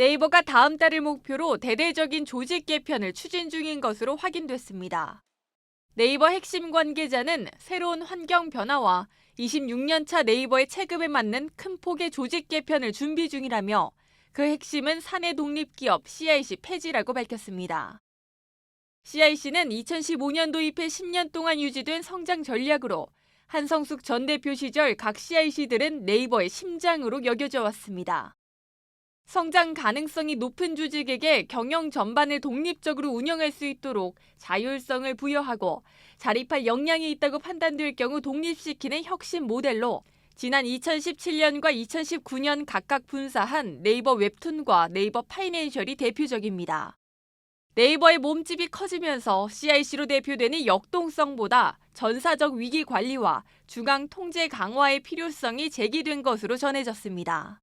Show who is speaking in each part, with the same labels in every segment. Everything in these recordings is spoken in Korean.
Speaker 1: 네이버가 다음 달을 목표로 대대적인 조직 개편을 추진 중인 것으로 확인됐습니다. 네이버 핵심 관계자는 새로운 환경 변화와 26년차 네이버의 체급에 맞는 큰 폭의 조직 개편을 준비 중이라며 그 핵심은 사내 독립기업 CIC 폐지라고 밝혔습니다. CIC는 2015년 도입해 10년 동안 유지된 성장 전략으로 한성숙 전 대표 시절 각 CIC들은 네이버의 심장으로 여겨져 왔습니다. 성장 가능성이 높은 조직에게 경영 전반을 독립적으로 운영할 수 있도록 자율성을 부여하고 자립할 역량이 있다고 판단될 경우 독립시키는 혁신 모델로 지난 2017년과 2019년 각각 분사한 네이버 웹툰과 네이버 파이낸셜이 대표적입니다. 네이버의 몸집이 커지면서 CIC로 대표되는 역동성보다 전사적 위기 관리와 중앙 통제 강화의 필요성이 제기된 것으로 전해졌습니다.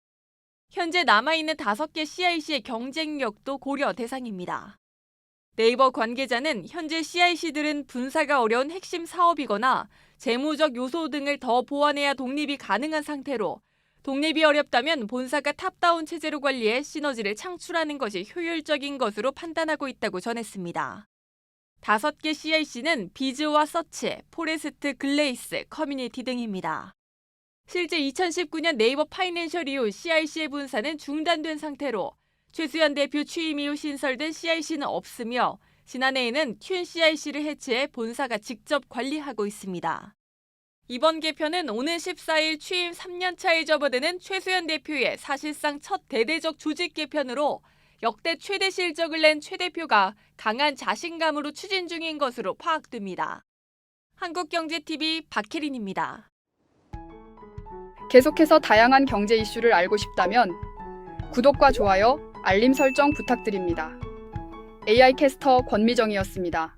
Speaker 1: 현재 남아있는 5개 CIC의 경쟁력도 고려 대상입니다. 네이버 관계자는 현재 CIC들은 분사가 어려운 핵심 사업이거나 재무적 요소 등을 더 보완해야 독립이 가능한 상태로 독립이 어렵다면 본사가 탑다운 체제로 관리해 시너지를 창출하는 것이 효율적인 것으로 판단하고 있다고 전했습니다. 다섯 개 CIC는 비즈와 서치, 포레스트, 글레이스, 커뮤니티 등입니다. 실제 2019년 네이버 파이낸셜 이후 CIC의 분사는 중단된 상태로 최수연 대표 취임 이후 신설된 CIC는 없으며 지난해에는 튠 CIC를 해체해 본사가 직접 관리하고 있습니다. 이번 개편은 오는 14일 취임 3년 차에 접어드는 최수연 대표의 사실상 첫 대대적 조직 개편으로 역대 최대 실적을 낸 최 대표가 강한 자신감으로 추진 중인 것으로 파악됩니다. 한국경제TV 박혜린입니다.
Speaker 2: 계속해서 다양한 경제 이슈를 알고 싶다면 구독과 좋아요, 알림 설정 부탁드립니다. AI 캐스터 권미정이었습니다.